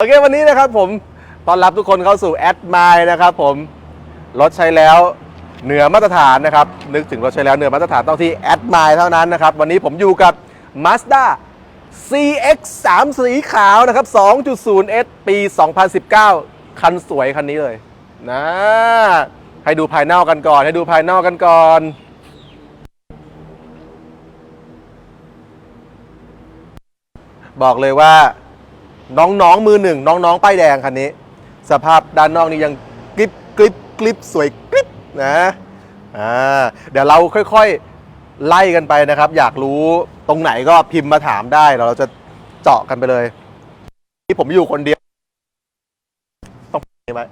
โอเควันนี้นะครับผมต้อนรับทุกคนเข้าสู่แอดมายนะครับผมรถใช้แล้วเหนือมาตรฐานนะครับ นึกถึงรถใช้แล้วเหนือมาตรฐานต้องที่แอดมายเท่านั้นนะครับ วันนี้ผมอยู่กับ Mazda CX 3 สีขาวนะครับ 2.0S ปี 2019 คันสวยคันนี้เลยนะให้ดูภายนอกกันก่อน ให้ดูภายนอกกันก่อนบอกเลยว่า น้องๆมือหนึ่งน้องๆป้ายแดงคันนี้ สภาพด้านนอกนี่ยังกริบกริบกริบสวยกริบนะอ่าเดี๋ยวเราค่อยๆไล่กันไปนะครับ อยากรู้ตรงไหนก็พิมพ์มาถามได้เดี๋ยวเราจะเจาะกันไปเลย ที่ผมอยู่คนเดียว ต้องไหม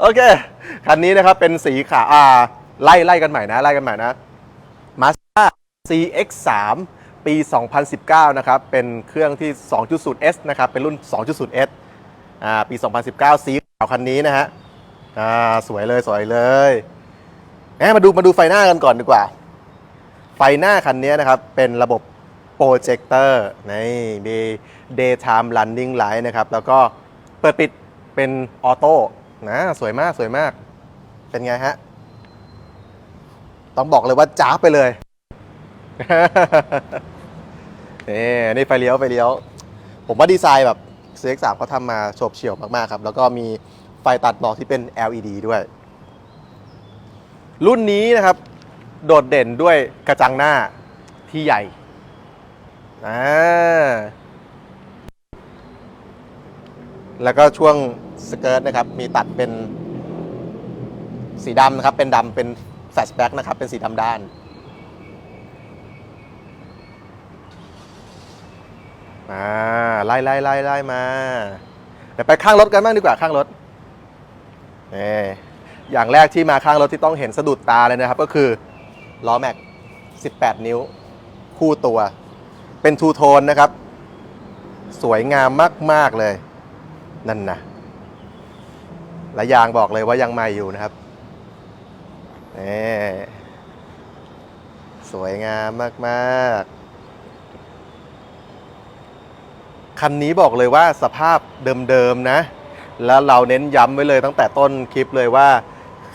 โอเคคันนี้นะครับเป็นสีขาวอ่าไล่ไล่กันใหม่นะ ไล่กันใหม่นะ Mazda CX-3 ปี 2019 นะครับ เป็นเครื่องที่ 2.0S นะครับ เป็นรุ่น 2.0S อ่า ปี 2019 สีขาวคันนี้นะฮะ อ่า สวยเลย สวยเลยแหมมาดู มาดูไฟหน้ากันก่อนดีกว่า ไฟหน้าคันนี้นะครับ เป็นระบบโปรเจคเตอร์ นี่มี daytime running light นะครับ แล้วก็เปิดปิดเป็นออโต้นะ สวยมาก สวยมาก เป็นไงฮะ ต้องบอกเลยว่าจ้าไปเลย นี่นี่ไฟเลี้ยวไฟเลี้ยว ผมว่าดีไซน์แบบ CX3 เขาทำมาโฉบเฉี่ยวมาก ๆ ครับ แล้วก็มีไฟตัดหมอกที่เป็น LED ด้วย รุ่นนี้นะครับ โดดเด่นด้วยกระจังหน้าที่ใหญ่อ่าแล้วก็ช่วงสเกิร์ตนะครับ มีตัดเป็นสีดำนะครับ เป็นดำเป็นแฟลชแบ็กนะครับ เป็นสีดำด้าน มาไล่ไล่ไล่ไล่มาเดี๋ยวไปข้างรถกันบ้างดีกว่าข้างรถนี่อย่างแรกที่มาข้างรถที่ต้องเห็นสะดุดตาเลยนะครับ ก็คือล้อแม็ก 18 นิ้ว คู่ตัว เป็นทูโทนนะครับ สวยงามมาก ๆ เลย นั่นนะและยางบอกเลยว่ายังใหม่อยู่นะครับนี่สวยงามมาก ๆ คันนี้บอกเลยว่าสภาพเดิมๆนะ แล้วเราเน้นย้ำไว้เลยตั้งแต่ต้นคลิปเลยว่า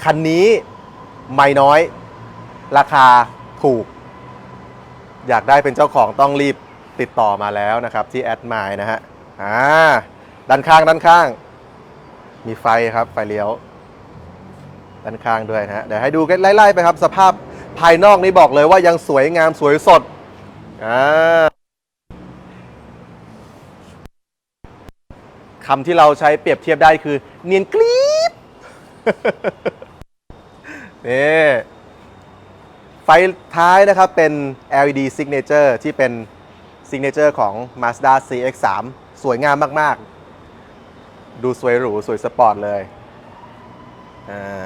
คันนี้ไม่น้อย ราคาถูก อยากได้เป็นเจ้าของต้องรีบติดต่อมาแล้วนะครับ ที่แอดมายนะฮะอ่าด้านข้างด้านข้าง มีไฟครับไฟเลี้ยวด้านข้างด้วยนะฮะเดี๋ยวให้ดูกันไล่ๆไปครับ สภาพภายนอกนี่บอกเลยว่ายังสวยงามสวยสดอ่า คำที่เราใช้เปรียบเทียบได้คือ เนียนกรี๊บนี่ไฟท้ายนะครับเป็น LED signature ที่เป็น signature ของ Mazda CX-3 สวยงามมาก ๆ ดูสวยหรู สวยสปอร์ตเลยอ่า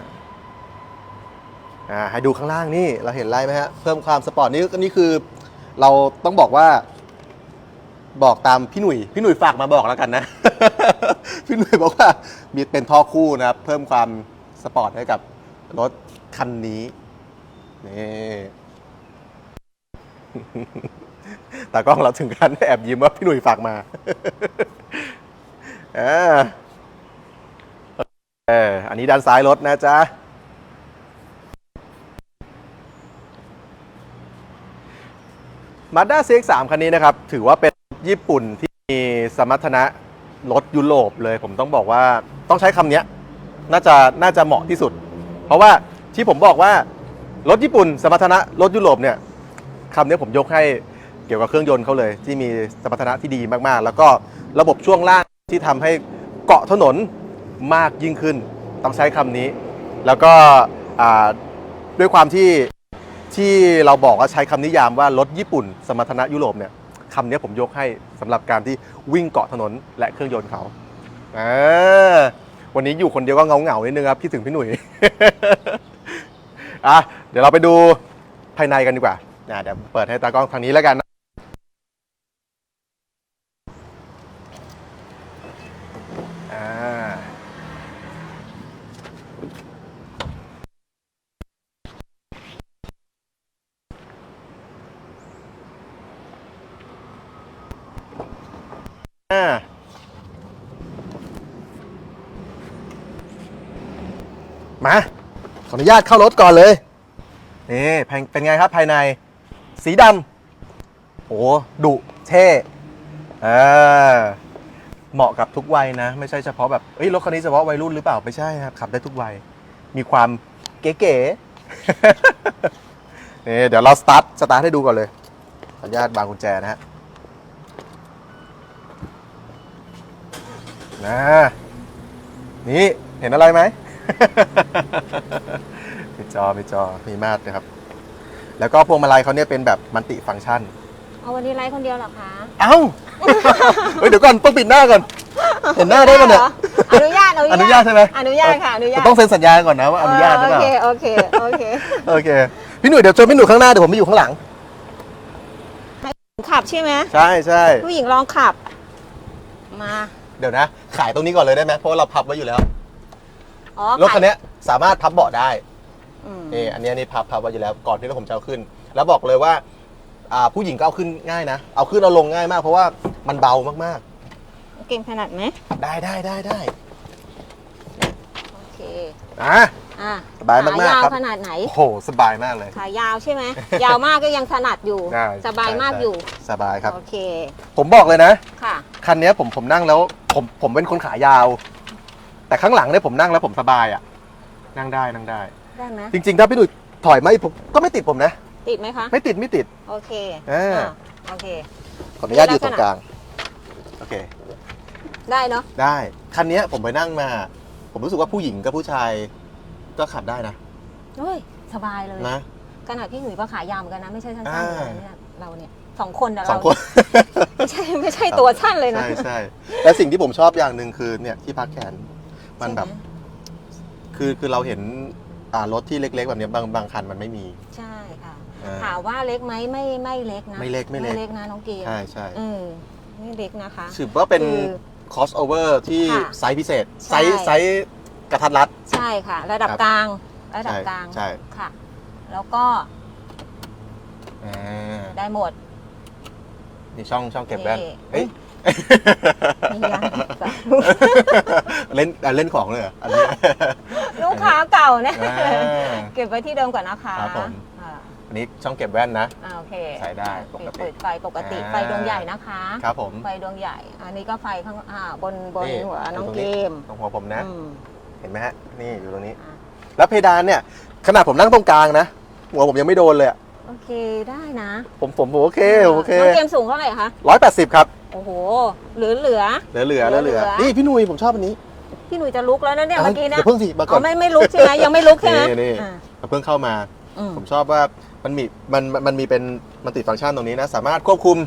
อ่าให้ดูข้างล่างนี่ เราเห็นไล่ไหมฮะ เพิ่มความสปอร์ตนี่นี่คือ เราต้องบอกว่า บอกตามพี่หนุ่ย พี่หนุ่ยฝากมาบอกแล้วกันนะ พี่หนุ่ยบอกว่ามีเป็นท่อคู่นะครับ เพิ่มความสปอร์ตให้กับรถคันนี้นี่แต่กล้องเราถึงกันแอบยิ้มว่าพี่หนุ่ยฝากมาอ่าเอออันนี้ด้านซ้ายรถนะจ๊ะ Mazda CX-3 คันนี้นะครับ ถือว่าเป็นญี่ปุ่นที่มีสมรรถนะ รถยุโรปเลย ผมต้องบอกว่าต้องใช้คำนี้น่าจะน่าจะเหมาะที่สุด เพราะว่าที่ผมบอกว่ารถญี่ปุ่น สมรรถนะรถยุโรปเนี่ยคำนี้ผมยกให้เกี่ยวกับเครื่องยนต์เขาเลย ที่มีสมรรถนะที่ดีมากๆ แล้วก็ระบบช่วงล่างที่ทำให้เกาะถนนมากยิ่งขึ้น ต้องใช้คำนี้ แล้วก็ด้วยความที่ที่เราบอกว่าใช้คำนิยามว่ารถญี่ปุ่น สมรรถนะยุโรปเนี่ย คำนี้ผมยกให้สำหรับการที่วิ่งเกาะถนนและเครื่องยนต์เขาเออวันนี้อยู่คนเดียวก็เงาเงานิดนึงครับพี่ถึงพี่หนุ่ย อะเดี๋ยวเราไปดูภายในกันดีกว่าเดี๋ยวเปิดให้ตากล้องทางนี้แล้วกัน อ่ามา ขออนุญาตเข้ารถก่อนเลย นี่เป็นไงครับภายใน สีดำโอ้ดุเท่เออเหมาะกับทุกวัยนะ ไม่ใช่เฉพาะแบบเอ้ยรถคันนี้เฉพาะวัยรุ่นหรือเปล่า ไม่ใช่ครับ ขับได้ทุกวัย มีความเก๋ๆนี่เดี๋ยวเราสตาร์ทสตาร์ทให้ดูก่อนเลย ขออนุญาตบางกุญแจนะฮะ นะนี่เห็นอะไรไหมมีจอมีจอมีมาตรนะครับ แล้วก็พวงมาลัยเขาเนี่ยเป็นแบบมัลติฟังก์ชัน เอาวันนี้ไลฟ์คนเดียวเหรอคะ เอ้าเฮ้ยเดี๋ยวก่อนต้องปิดหน้าก่อน เห็นหน้าได้ปะเนี่ยหรออนุญาตอนุญาตใช่ไหมอนุญาตค่ะอนุญาตต้องเซ็นสัญญาก่อนนะว่าอนุญาตหรือเปล่าโอเคโอเคโอเคโอเคพี่หนุ่ยเดี๋ยวเจอพี่หนุ่ยข้างหน้าเดี๋ยวผมไปอยู่ข้างหลังขับใช่ไหมใช่ใช่ผู้หญิงลองขับมาเดี๋ยวนะ ขายตรงนี้ก่อนเลยได้ไหมเพราะว่าเราพับไว้อยู่แล้วอ๋อรถคันเนี้ยสามารถพับเบาะได้อืมนี่อันเนี้ยนี่พับพับไว้อยู่แล้วก่อนที่ผมจะเอาขึ้น แล้วบอกเลยว่า อ่าผู้หญิงก็เอาขึ้นง่ายนะเอาขึ้นเอาลงง่ายมาก เพราะว่ามันเบามากเก่งขนาดไหมๆ ได้ได้ได้ได้โอเคอะ อะสบายมากๆขยาวครับ ขนาดไหน โอ้โหสบายมากเลย ขายาวใช่ไหม ยาวมากก็ยังถนัดอยู่ ได้สบายมากใช่ อยู่ สบายครับ โอเค ผมบอกเลยนะ ค่ะ คันเนี้ยผมผมนั่งแล้ว ผมผมเป็นคนขายาว แต่ข้างหลังเนี่ยผมนั่งแล้วผมสบายอะ นั่งได้นั่งได้ ได้ไหมจริง ๆ ถ้าพี่หนุ่ยถอยมาอีกผมก็ไม่ติดผมนะ ติดไหมคะ ไม่ติดไม่ติด โอเคอ่าอะโอเค ขออนุญาตอยู่ตรงกลาง โอเค ได้เนาะได้ คันเนี้ยผมไปนั่งมา ผมรู้สึกว่าผู้หญิงกับผู้ชาย ก็ขับได้นะเฮ้ย สบายเลย นะ ขนาดพี่หนุ่ยก็ขายาวเหมือนกันนะ ไม่ใช่สั้นๆอ่าเลยนะเนี่ยเราเนี่ย สองคนนะสอเรางคน ไม่ใช่ไม่ใช่ตัวสั้นเลยนะ ใช่ใช่และสิ่งที่ผมชอบอย่างหนึ่งคือเนี่ยที่พักแขนมันแบบใช่ไหคือคือเราเห็นอ่ารถที่เล็ก ๆ แบบเนี้ยบางบางคันมันไม่มีใช่ค่ะอ่า ถามว่าเล็กไหมไม่ไม่เล็กนะไม่เล็กไม่เล็กไม่เล็กนะน้องเกมใช่ใช่เออไม่เล็กนะคะ ถือว่าเป็น คือ crossover ที่ค่ะไซส์พิเศษ ใช่ ไซส์ไซส์กระทัดรัด ใช่ค่ะ ระดับครับ กลาง ระดับใช่กลางใช่ค่ะ แล้วก็อ่าได้หมด นี่ช่องช่องเก็บแว่นนี่เฮ้ยนี่ยังเล่นอะเล่นของเลยเหรออันนี้ ลูกค้าเก่าเนี่ยอ่า เก็บไว้ที่เดิมก่อนนะคะครับผมอ่าอันนี้ช่องเก็บแว่นนะ อ่าโอเคใส่ได้ปกติ เปิดไฟปกติอ่าไฟดวงใหญ่นะคะ ครับผมไฟดวงใหญ่ อันนี้ก็ไฟข้างอ่าบนบนนี่หัวน้องอยู่ตรงเกนี้มตรงหัวผมนะ อืมเห็นไหมฮะ นี่อยู่ตรงนี้ อะแล้วเพดานเนี่ย ขนาดผมนั่งตรงกลางนะ หัวผมยังไม่โดนเลยอะ โอเคได้นะผมผมผมโอเคผมโอเคน้องเกมสูงเท่าไหร่คะร้อยแปดสิบครับโอ้โหเหลือเหลือเหลือเหลือเหลือเหลือเหลือนี่พี่หนุ่ยผมชอบอันนี้พี่หนุ่ยจะลุกแล้วนะเนี่ยเมื่อกี้เดี๋เนี่ยยวเพิ่งสิมาก่อ๋ออนไม่ไม่ลุกใช่ไหมยังไม่ลุกใช่ไหมนี่นี่อ่าเพิ่งเข้ามาอืมผมชอบว่ามันมีมันมันมันมีเป็นมันติฟังก์ชันตรงนี้นะ สามารถควบคุม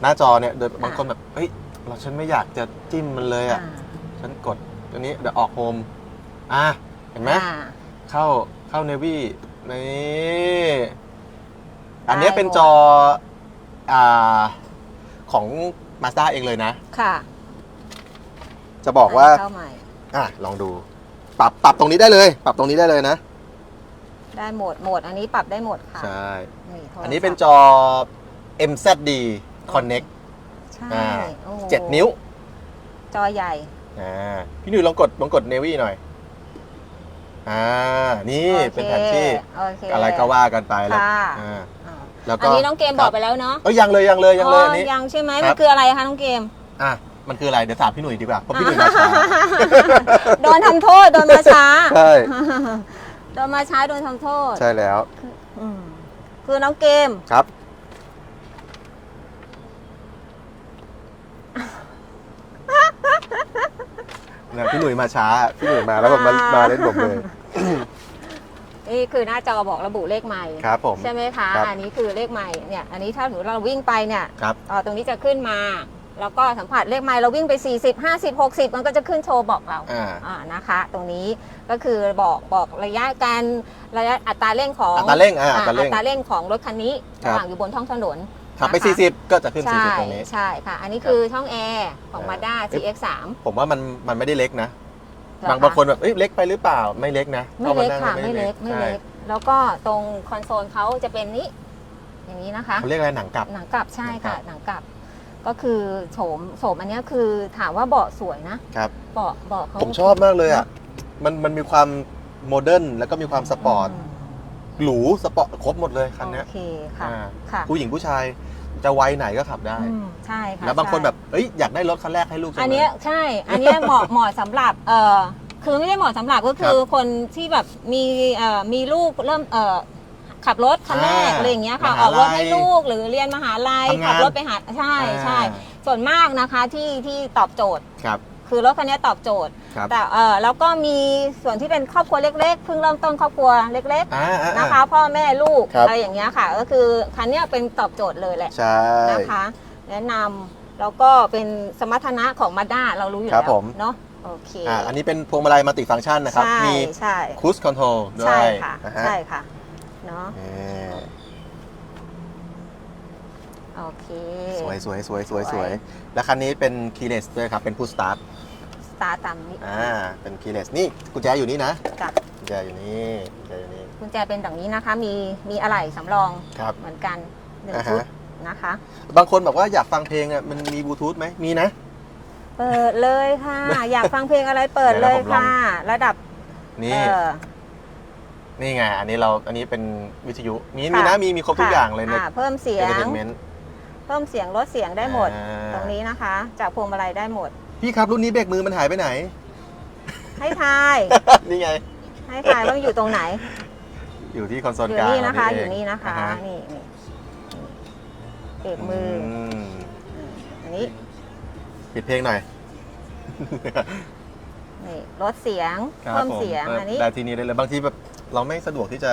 หน้าจอเนี่ยโดยบางคนแบบเฮ้ยเราฉันไม่อยากจะจิ้มมันเลยอะฉันกดตัวนี้เดี๋ยวออกโฮมอะเห็นไหมอ่าเข้าเข้าเนวี่นี่ อันได้เนี้ยเป็นหมดจออ่าของ Mazda เองเลยนะ ค่ะจะบอกว่าเข้าใหม่ อะลองดู ปรับปรับตรงนี้ได้เลย ปรับตรงนี้ได้เลยนะ ได้หมดหมด อันนี้ปรับได้หมดค่ะใช่นี่โทรศัพท์อันนี้เป็นจอ MZD Connect ใช่อ่าโอ้โหเจ็ดนิ้วจอใหญ่ อ่าพี่หนุ่ยลองกดลองกดเนวี่หน่อย อ่า นี่โอคเป็นแผนที่โอเคอะไรก็ว่ากันไปแล้วค่ะ อ่าอ่า แล้วอัก็นนี้น้องเกมบอกไปแล้วเนาะเอ้ยยังเลยยังเลยยังเลยอันนี้อ๋อยังใช่ไหมครัมับ นคืออะไรคะน้องเกม อะมันคืออะไรเดี๋ยวถามพี่หนุ่ยดีกว่าเพราะพี่หนุ่ยมาช้า โดนทำโทษโดนมาช้า ใช่โดนมาช้าโดนทำโทษใช่แล้วอืมคือน้องเกม ครับเนี่ยพี่หนุ่ยมาช้าพี่หนุ่ยมาแล้วแบบมามาเล่นผมเลย นี่คือหน้าจอบอกระบุเลขใหม่ครับผม ใช่ไหมคะ ครับอันนี้คือเลขใหม่เนี่ย อันนี้ถ้าสมมติเราวิ่งไปเนี่ยครับเอ่อตรงนี้จะขึ้นมา แล้วก็สัมผัสเลขไมล์เราวิ่งไป 40 50 60 มันก็จะขึ้นโชว์บอกเราอ่า อ่านะคะ ตรงนี้ก็คือบอกบอกระยะการระยะอัตราเร่งของอัตราเร่งอ่าอ่าอัตราเร่ง อัตราเร่งของรถคันนี้ครับระหว่างอยู่บนท้องถนนขับไปนะคะ40 ก็จะขึ้น ใช่40 ตรงนี้ ใช่ค่ะ อันนี้คือช่องแอร์ของอ่า Mazda เอ๊ะ CX3 ผมว่ามันมันไม่ได้เล็กนะเหรอคะบางบางคนแบบเอ้ยเล็กไปหรือเปล่าไม่เล็กนะไม่เล็กข้าาค่ะนั่งไม่เล็กไม่ใช่เล็ก แล้วก็ตรงคอนโซลเขาจะเป็นนี้อย่างนี้นะคะ เขาเรียกอะไรหนังกลับ หนังกลับใช่ค่ะ หนังกลับ ก็คือโฉมโฉมอันเนี้ยคือถามว่าเบาะสวยนะครับ เบาะเบาะเขา ผมชอบมากเลยอะมันมันมีความโมเดิร์นแล้วก็มีความสปอร์ตมหรูสปอร์ตครบหมดเลยคันเนี้ยโอเคค่ะ อ่าค่ะ ผู้หญิงผู้ชาย จะวัยไหนก็ขับได้ อืมใช่ค่ะแล้วบางคนใช่ แบบเอ้ยอยากได้รถคันแรกให้ลูกจังอันเลเนี้ยยใช่ อันเนี้ยเหมาะ เหมาะสำหรับ เอ่อคือไม่ได้เหมาะสำหรับก็คือคนที่แบบมีเอ่อมีลูกเริ่มเอ่อขับรถคันแรกอ่าอะไรอย่างเงี้ยค่ะมอหาอกรถให้ลัยลูกหรือเรียนมหาลัยทำงานขับรถไปหาใช่ใช่อ่า ส่วนมากนะคะที่ที่ตอบโจทย์ ครับ คือรถคันนี้ตอบโจทย์ ครับ แต่เออแล้วก็มีส่วนที่เป็นครอบครัวเล็กๆเพิ่งเริ่มต้นครอบครัวเล็กอ่าอ่าๆอ่านะคะ พ่อแม่ลูกครับ อะไรอย่างเงี้ยค่ะ ก็คือคันเนี้ยเป็นตอบโจทย์เลยแหละใช่ นะคะแนะนำแล้วก็เป็นสมรรถนะของมาด้าเรารู้อยู่ครัแล้บวผมเนาะโอเคอ่าอันนี้เป็นพวงมาลัยมัลติฟังก์ชันนะครับ ใช่มีใช่ค u ู e คอนโทรลด้วใช่ยค่ะ นะฮะใช่ค่ะเนาะนี่ โอเค สวยสวยสวยสวยสสววย ย แล้วคันนี้เป็นคีย์เลสด้วยครับ เป็นพุ s สตาร์ท สตาร์ทตามนี้อ่า เป็นคีย์เลสนี่กุญแจอยู่นี่นะกับกุญแจอยู่นี่ กุญแจอยู่นี่ กุญแจเป็นแบบนี้นะคะ มีมีอะไหล่สำรองครับ เหมือนกันหนึ่งอ่าฮะ ชุดนะคะ บางคนบอกว่าอยากฟังเพลงอะมันมีบลูทูธไหมมีนะ เปิดเลยค่ะ อยากฟังเพลงอะไรเปิดเดี๋เลยวยผมลอง ค่ะ ระดับนี่ เออ นี่ไง อันนี้เรา อันนี้เป็นวิทยุ มีค่ะมีนะมี มีครบทุกอย่างเลยในอ่าเพิ่มเสียง entertainment เพิ่มเสียงลดเสียงได้หมด อ่า ตรงนี้นะคะ จากพวงมาลัยได้หมด พี่ครับรุ่นนี้เบรกมือมันหายไปไหน ให้ทาย นี่ไง ให้ทายว่ามันอยู่ตรงไหน อยู่ที่คอนโซลอยู่กลางนี่นะคะเงอยู่นี่นะคะ อ่าฮนี่นี่เบรกมืออมอันนี้ปิดเพลงหน่อยนี่ลดเสียง ครับเพิ่มผเสียงปิดอันนี้ ได้ทีนี้ได้เลยบางทีแบบเราไม่สะดวกที่จะ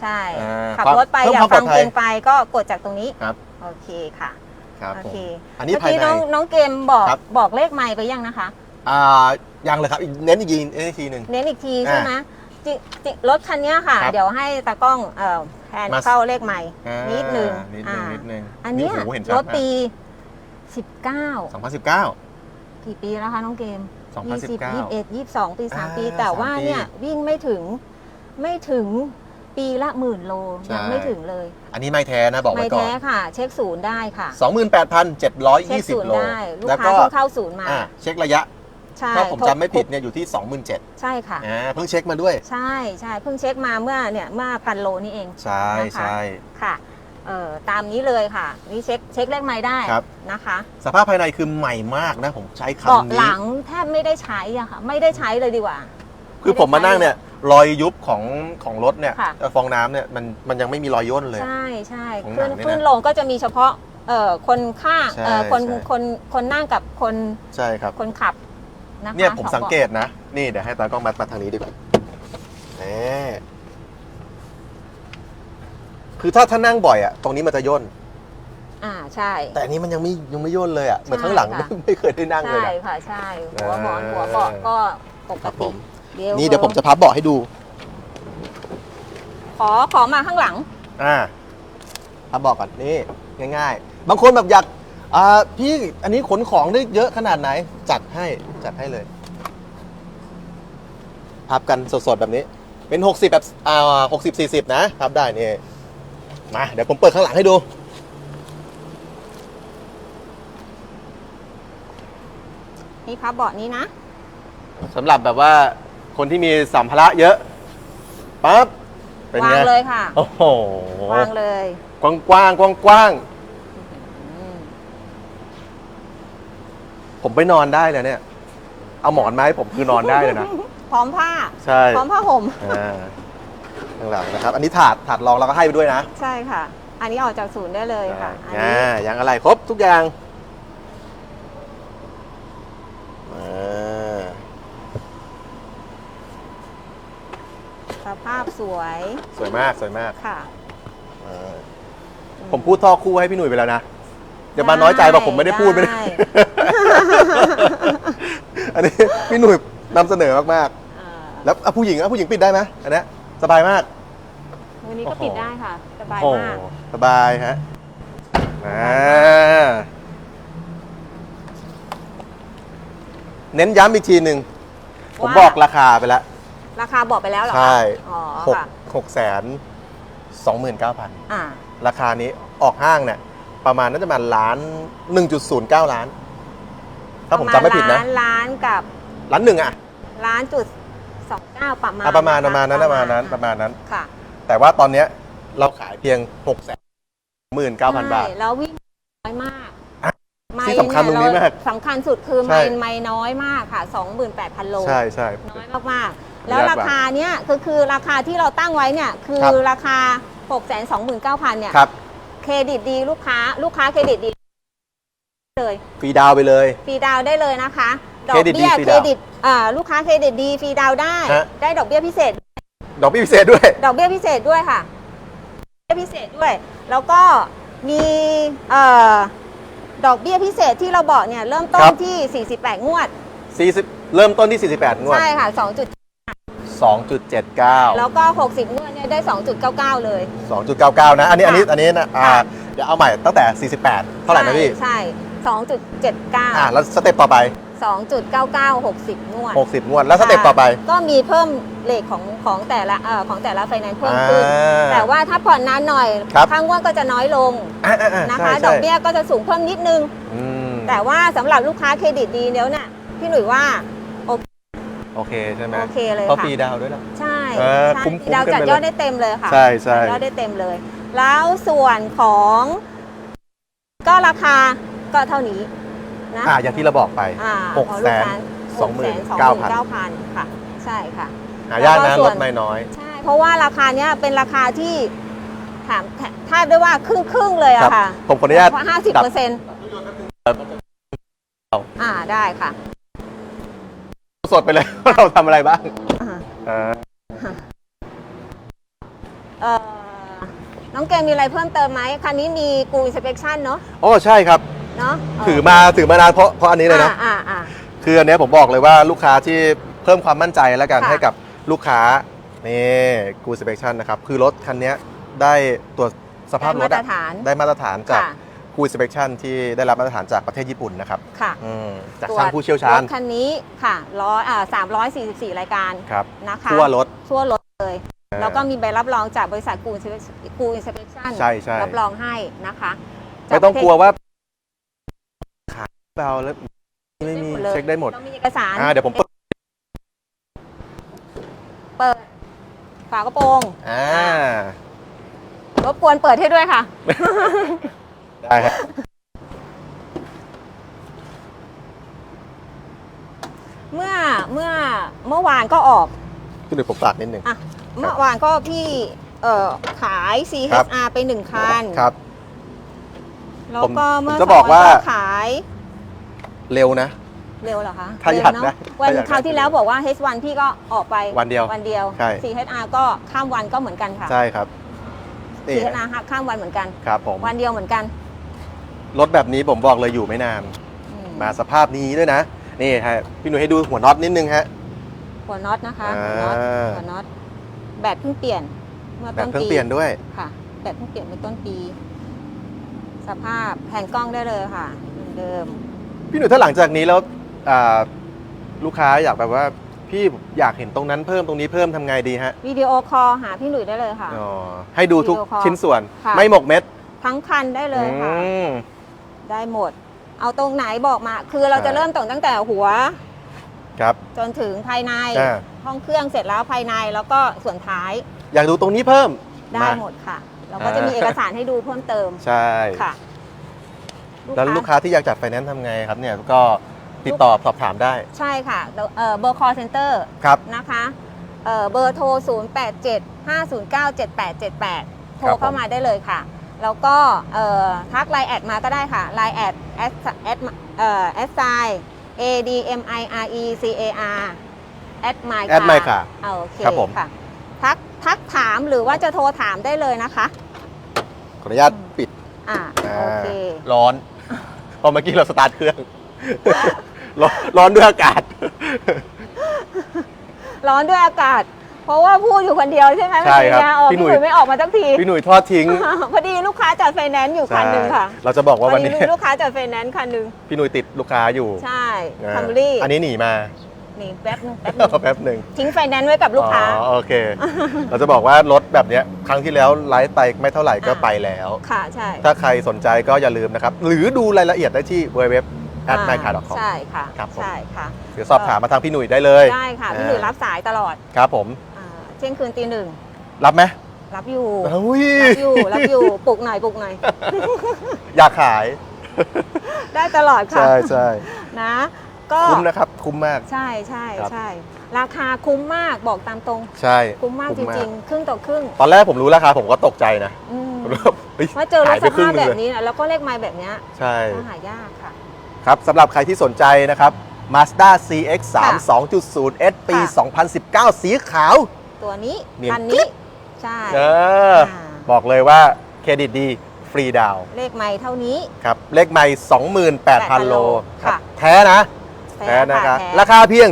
ใช่ อ่าขับความรถไปเพิ่มอยากความปลฟัองดภัเพยลงไปก็กดจากตรงนี้ ครับ โอเคค่ะครับโอผมเคอันนี้เมื่อภายกี้ใน น้องน้องเกมบอกครับ บอกเลขไมค์ไปยังนะคะ อ่ายังเลยครับอีกเน้นอีกทีเน้นอีกทีหนึ่ง เน้นอีกทีอ่าใช่ไหมจิจิรถคันเนี้ยค่ะ ครับเดี๋ยวให้ตากล้องเอ่อแทนมา เข้าเลขใหม่อ่านิดนึงนิดนึงอ่านิดนึงอันเนี้ยโโหเห็นชัดรถมากปี 19 2019 กี่ปีแล้วคะน้องเกม 2019 20 21 22 ปี 3 ปี อ่าแต่ว่าสามปี เนี่ยวิ่งไม่ถึงไม่ถึง ปีละหมื่นโลใช่ ยังไม่ถึงเลยอันนี้ไม่แท้นะบอกไม่ไว้ก่อแท้นค่ะ เช็คศูนย์ได้ค่ะ เช็คศูน28,720 ย์โล ได้ ลูกแล้วค้าก็เพิ่งเข้าศูนย์มา อ่าเช็คระยะ ใช่ถ้าผมจำไม่ผิดทบเนี่ยอยู่ที่ 27,000ใช่ค่ะ อ่าเพิ่งเช็คมาด้วย ใช่ใช่เพิ่งเช็คมาเมื่อเนี่ยเมื่อพันโลนี่เอง ใช่นะคะ ใช่ ค่ะเอ่อตามนี้เลยค่ะ นี่เช็คเช็คเลขไม้ได้ครับ นะคะสภาพภายในคือใหม่มากนะผมใช้เบาะคำนี้หลังแทบไม่ได้ใช้อะค่ะ ไม่ได้ใช้เลยดีกว่าคือผมมานั่งเนี่ย รอยยุบของของรถเนี่ยค่ะ เอ่อฟองน้ำเนี่ยมันมันยังไม่มีรอยย่นเลย ใช่ใช่ของหนัขึ้นงเนี่ยนะขึ้นลงก็จะมีเฉพาะเอ่อคนข้างใช่เอ่อคนใช่ คนคนนั่งกับคนใช่ครับ คนขับนะคะเนี่ยผมอสังเกตนะ นี่เดี๋ยวให้ตากล้องมามาทางนี้ดีกว่านี่คือถ้าถ้านั่งบ่อยอะตรงนี้มันจะย่น อ่าใช่ แต่อันนี้มันยังไม่ยังไม่ย่นเลยอะเหมือนใช่ข้างหลังค่ะ ไม่เคยได้นั่งเลยใช่นะ ค่ะใช่หัวหมอนอ่าหัวเบาะก็ปกครับผติม เดี๋ยวนี่เดี๋ยวผมจะพับเบาะให้ดู ขอขอมาข้างหลัง อ่าพับเบาะก่อนนี่ง่าย ๆ บางคนแบบอยากอ่าพี่อันนี้ขนของได้เยอะขนาดไหน จัดให้จัดให้เลย พับกันสดๆแบบนี้ เป็น 60 แบบอ่า60 40นะพับได้นี่มาเดี๋ยวผมเปิดข้างหลังให้ดู นี่พับเบาะนี้นะ สำหรับแบบว่า คนที่มีสัมภาระเยอะปั๊บเป็นวาไงงเลยค่ะ โอ้โหวางเลยกว้างกว้างกว้างกว้างอืมๆผมไปนอนได้เลยเนี่ย เอาหมอนมาให้ผมคือนอนได้เลยนะ พร้อมผ้า ใช่พร้อมผ้าห่ม อ่าข้างหลังนะครับ อันนี้ถาดถาดรองเราก็ให้ไปด้วยนะใช่ค่ะ อันนี้ออกจากศูนย์ได้เลยค่ะ อันอ่านี้อย่างอะไรครบทุกอย่างอ่า สภาพสวยสวยมากสวยมากค่ะอ่าผมพูดท่อคู่ให้พี่หนุ่ยไปแล้วนะอย่ามาน้อยใจว่าผมไม่ได้พูดไปนะได้ อันนี้พี่หนุ่ยนำเสนอมากอ่าๆแล้วอะผู้หญิงอะผู้หญิงปิดได้ไหมอันเนี้ยสบายมาก วันนี้ก็โอ้โหปิดได้ค่ะสบายโอ้มากสบายฮะอ่าเน้นย้ำอีกทีหนึ่ง ผมว่า บอกราคาไปแล้ว ราคาบอกไปแล้วเหรอคะใช่อ๋อหกค่ะหกแสนสองหมื่นเก้าพันอ่าราคานี้ออกห้างเนี่ยประมาณน่าจะประมาณล้าน1.09ล้าน ถ้าผมจำไม่ผิดนะล้านล้านกับล้านหนึ่งอะล้านจุดสองเก้าประมาณอะประมาณคประมาณนั้นประมาณนั้นประมาณนั้น ค่ะแต่ว่าตอนเนี้ยเราขายเพียง6 9 0 0 0บาท ใช่แล้ววิ่งน้อยมากอะไมที่สำคัญตรงนี้มากสำคัญสุดคือใช่ ไมล์ไมล์น้อยมากค่ะ 28,000 โล ใช่ใช่น้อยมากๆ แล้วราคาเนี้ยคือคือราคาที่เราตั้งไว้เนี่ยคือครับราคา 629,000เนี่ยครับเครดิตดีลูกค้าลูกค้าเครดิตดีเลยฟรีดาวน์ไปเลยฟรีดาวน์ได้เลยนะคะดอเครกดิตดีเบี้ยฟรีเครดาวน์ดิตอ่าลูกค้าเครดิตดีฟรีดาวน์ได้ฮะได้ดอกเบี้ยพิเศษ ดอกเบี้ยพิเศษด้วย ดอกเบี้ยพิเศษด้วยค่ะดอกเบี้ยพิเศษด้วย แล้วก็มีเอ่อดอกเบี้ยพิเศษที่เราบอกเนี่ยเริ่มต้คนรับที่ 48 งวด40เริ่มต้นที่ 48 งวด ใช่ค่ะ2จุด 2.79 แล้วก็ 60งวดเนี่ยได้ 2.99 เลย 2.99 นะ อันนี้อันนี้ค่ะอันนี้นะอ่าค่ะ เดี๋ยวเอาใหม่ตั้งแต่ 48 เท่าไหร่นะพี่ใช่ใช่2.79อ่าแล้วสเต็ปต่อไป 2.99 60 งวด 60 งวด แล้วสเต็ปต่อไป ก็มีเพิ่มเลทของของแต่ละเอ่อของแต่ละไฟแนนซ์เพิ่มขึ้น อ่าแต่ว่าถ้าผ่อนนานหน่อยครับ ค่างวดก็จะน้อยลงอ่าอ่าอ่านะคะ ใช่ดใช่อกเบี้ยก็จะสูงเพิ่มนิดนึง อืมแต่ว่าสำหรับลูกค้าเครดิตดีแล้วเนี่ยพี่หนุ่ยว่า โอเคใช่ไหมโอเคเลยเพราะค่ะฟรีดาวน์ด้วยนะ ใช่เออใช่คุ้มๆเรากันจัดไปเลยยอดได้เต็มเลยค่ะใช่ใช่ จัดยอดได้เต็มเลย แล้วส่วนของ ก็ราคาก็เท่านี้นะอ่าอย่างที่เราบอกไป อ่าหกของแสลูนค้าสองหมื่น6เก้าพันพันค่ะ ใช่ค่ะ หายากแล้วนะก็ส่รวน ถไม่น้อย ใช่ เพราะว่าราคาเนี้ยเป็นราคาที่ถามถ้าด้วยว่าครึ่งครึ่งๆเลยครัอะบค่ะผมขออนุญาต ห้าสิบดับ เปอร์เซ็นต์อ่าได้ค่ะ สดไปเลย ว่าเราทำอะไรบ้างอ่าอ่าเอ่อน้องเกมมีอะไรเพิ่มเติมไหมคันนี้มีกูอินสเป t ชันเนาะโอ้ใช่ครับ เนาะถือมาถือมานานเพราะเพราะอันนี้เลยนะอ่าอ่าอ่า คืออันเนี้ยผมบอกเลยว่าลูกค้าที่เพิ่มความมั่นใจแล้วกันค่ะ ให้กับลูกค้านี่กูสเปคชั่นนะครับ คือรถคันเนี้ยได้ตัวสภาพรได้ถมาตอะรฐาน ได้มาตรฐานจากค่ะ กูสเปคชั่นที่ได้รับมาตรฐานจากประเทศญี่ปุ่นนะครับค่ะอืมจากตรวจช่างผู้เชี่ยวชาญรถคันนี้ค่ะร้อยอ่าสามร้อยสี่สิบสี่รายการครับนะคะทั่วรถทั่วรถเลยเออแล้วก็มีใบรับรองจากบริษัทกูอินกูอินสเป t ชันใช่ใช่รับรองให้นะคะไม่ต้องกลัวว่าขายเปล่าแล้วไม่มีเช็คได้หมดต้องมีเอกสารอ่าเดี๋ยวผมเปิดเปิดฝากระโปรงอ่ารบกวนเปิดให้ด้วยค่ะ ได้ครับเมื่อเมื่อเมื่อวานก็ออกคือเดี๋ยวผมฝากนิดนึงอะเมื่อวานก็พี่เอ่อขาย ครับ CHR ไปหนึ่งคัน ครับ แล้วก็ผมเมื่อจะบอกว่า สงนขายเร็วนะ เร็วเหรอคะถ้าอยากเร็วได้เนอะวันถ้าอยากได้คราวที่แล้วบอกว่า H1 พี่ก็ออกไปวันเดียววันเดียว ใช่ CHR ก็ข้ามวันก็เหมือนกันค่ะ ใช่ครับนี่ CHR ข้ามวันเหมือนกัน ครับผม วันเดียวเหมือนกัน รถแบบนี้ผมบอกเลยอยู่ไม่นาน อืมมาสภาพนี้ด้วยนะ นี่ฮะพี่หนุ่ยให้ดูหัวน็อตนิดนึงฮะ หัวน็อตนะคะหัวน็อตอ่า หัวน็อตแบตเพิ่งเปลี่ยนเมื่อแบต้บนเพิ่งปีเปลี่ยนด้วย ค่ะแบตเพิ่งเปลี่ยนเมื่อต้นปี สภาพแผนกล้องได้เลยค่ะเหมือนเดิม พี่หนุ่ยถ้าหลังจากนี้แล้วอ่าลูกค้าอยากแบบว่า พี่อยากเห็นตรงนั้นเพิ่มตรงนี้เพิ่มทำไงดีฮะวิดีโอคอลหาพี่หนุ่ยได้เลยค่ะ อ๋อให้ดูทุกวิดีโอคอลชิ้นส่วน ค่ะ ไม่หมกเม็ดทั้งคันได้เลยค่ะ อืม ได้หมด เอาตรงไหนบอกมา คือเราจะใช่เริ่มต้นตั้งแต่หัว ครับ จนถึงภายใน อ่า ห้องเครื่องเสร็จแล้วภายในแล้วก็ส่วนท้ายอยากดูตรงนี้เพิ่มได้มาหมดค่ะ เราก็จะมีอ่า เอกสารให้ดูเพิ่มเติมใช่ ค่ะแล้วลูกค้าที่อยากจัดไฟแนนซ์ทำไงครับเนี่ยก็ติดต่อสอบถามได้ใช่ค่ะเอ่อเบอร์ call center ครับ นะคะเอ่อเบอร์โทร 0 8 7 5 0 9 7 8 7 8 โทรครับผมเข้ามาได้เลยค่ะ แล้วก็เอ่อทักไลน์แอดมาก็ได้ค่ะไลน์แอดแอดแอดเอ่อแอดไซ A D M I R E C A R แอดไมค์แอดไมค์ค่ะโอเคครับผมค่ะทักทักถามหรือว่าจะโทรถามได้เลยนะคะ ขออนุญาตปิดอ่าอ่าโอเคร้อนเพอเมื่อกี้เราสตาร์ทเครื่อง ร้อนร้อนด้วยอากาศ ร้อนด้วยอากาศ เพราะว่าพูดอยู่คนเดียวใช่ไหมใช่ครับเมื่อกี้เนี่ยเออพี่พี่หหนุ่ยนุ่ยไม่ออกมาสักที พี่หนุ่ยทอดทิ้ง พอดีลูกค้าจัดไฟแนนซ์อยู่คันหนึ่งค่ะใช่เราจะบอกว่าวันนี้ มีลูกค้าจัดไฟแนนซ์คันหนึ่งพี่หนุ่ยติดลูกค้าอยู่ใช่อ่าคัมรี่อันนี้หนีมา นี่แป๊บนึงแป๊บนึง แป๊บหนึ่งทิ้งไฟแนนซ์ไว้กับลูกค้า อ๋อโอเค เราจะบอกว่ารถแบบเนี้ยครั้งที่แล้วไลฟ์ไปไม่เท่าไหร่ก็อ่าไปแล้ว ค่ะใช่ถ้าใครสนใจก็อย่าลืมนะครับ หรือดูรายละเอียดได้ที่ www at m y c a r c o m ใช่ค่ะ ครับผม ใช่ค่ะ หรือสอบถามมาทางพี่หนุ่ยได้เลยได้ค่ะ พี่หนุ่ยรับสายตลอด ครับผมอ่า เที่ยงคืนตีหนึ่งรับไหมรับอยู่อุ้ยรับอยู่รับอยู่ปลุกหน่อยปลุกหน่อย อยากขาย ได้ตลอดค่ะ ใช่ใช่นะ ก็คุ้มนะครับ คุ้มมาก ใช่ใช่ครับใช่ราคาคุ้มมากบอกตามตรง ใช่ คุ้มมากจริงๆ ครึ่งต่อครึ่ง ตอนแรกผมรู้ราคาผมก็ตกใจนะอืมผมว่าเฮ้ยมาเจอรถหายสไปครึ่ภางพหแบนึ่งบเลยนี้นะแล้วก็เลขไม้แบบเนี้ยใช่ก็หายากค่ะ ครับสำหรับใครที่สนใจนะครับ Mazda CX3 ค่ะ2.0 S ปีค่ะ2019 สีขาว ตัวนี้เนียนคันนี้ใช่เออบอกเลยว่าเครดิตดี ฟรีดาวน์เลขไม้เท่านี้ ครับ เลขไม่ 28,000 โลครับ ค่ะ แท้นะแท้นะครับแท้ราคาเพียง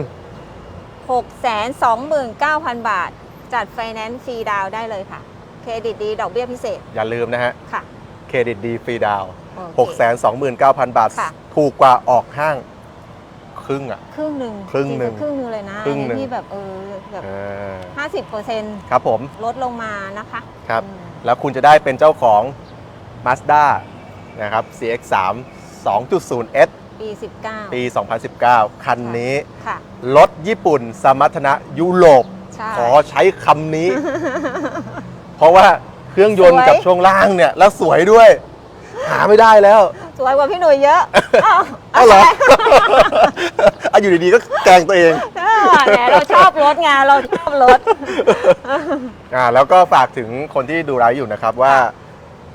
หกแสนสองหมื่นเก้าพันบาท จัดไฟแนนซ์ฟรีดาวน์ได้เลยค่ะ เครดิตดีดอกเบี้ยพิเศษอย่าลืมนะฮะ ค่ะเครดิตดี ฟรีดาวน์โอเค 629,000 บาท ค่ะ ถูกกว่าออกห้าง ครึ่งอะ ครึ่งหนึ่งครึ่งหนึ่งจๆครึ่งหนึ่งเลยนะครึ่งหนึ่ง ที่แบบเออแบบเออห้าสิบเปอร์เซ็นต์ครับผม ลดลงมานะคะครับ อืมแล้วคุณจะได้เป็นเจ้าของ Mazda นะครับ CX3 2.0 S ปีสิบเก้าปี 2019 คันนี้ค่ะ รถญี่ปุ่น สมรรถนะยุโรป ใช่ ขอใช้คำนี้ เพราะว่าเครื่องยนต์สวยกับช่วงล่างเนี่ย แล้วสวยด้วย หาไม่ได้แล้ว สวยกว่าพี่หนุ่ยเยอะอ้าวเอ้าเหรออะอยู่ดีๆก็แกล้งตัวเองเออแหมเราชอบรถไงเราชอบรถ อ่าแล้วก็ฝากถึงคนที่ดูไลฟ์อยู่นะครับว่า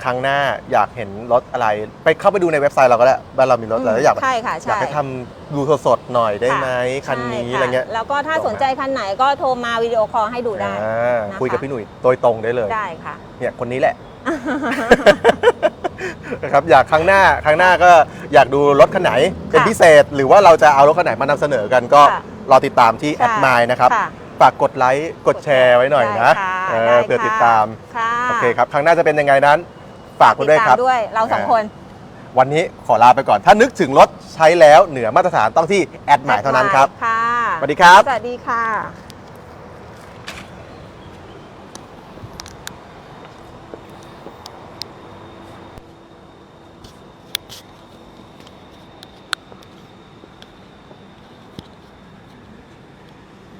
ครั้งหน้าอยากเห็นรถอะไร ไปเข้าไปดูในเว็บไซต์เราก็ได้ว่าเรามีรถอะไรแล้วอยากใช่ค่ะอยากใช่ ให้ทำดูสดๆหน่อยได้ไหมคันนี้ใช่อะไรเงี้ยแล้วก็ถ้าสนใจคันไหนก็โทรมาวิดีโอคอลให้ดูได้ อ่านะคะ คุยกับพี่หนุ่ยโดยตรงได้เลย ได้ค่ะ เนี่ยคนนี้แหละ นะครับอยากครั้งหน้าครั้งหน้าก็อยากดูรถคันไหนเป็นค่ะพิเศษ หรือว่าเราจะเอารถคันไหนมานำเสนอกันก็ค่ะรอติดตามที่แอดไมล์นะครับค่ะฝากกดไลค์กดแชร์ไว้หน่อยนะได้ค่ะเอได้อเพื่อค่ะติดตามค่ะโอเคครับครั้งหน้าจะเป็นยังไงนั้น ฝากติคุณดด้วยตาครับมด้วยเราสองคน วันนี้ขอลาไปก่อน ถ้านึกถึงรถใช้แล้วเหนือมาตรฐานต้องที่แอดไมล์เท่านั้นครับ ค่ะสวัสดีครับ สวัสดีค่ะ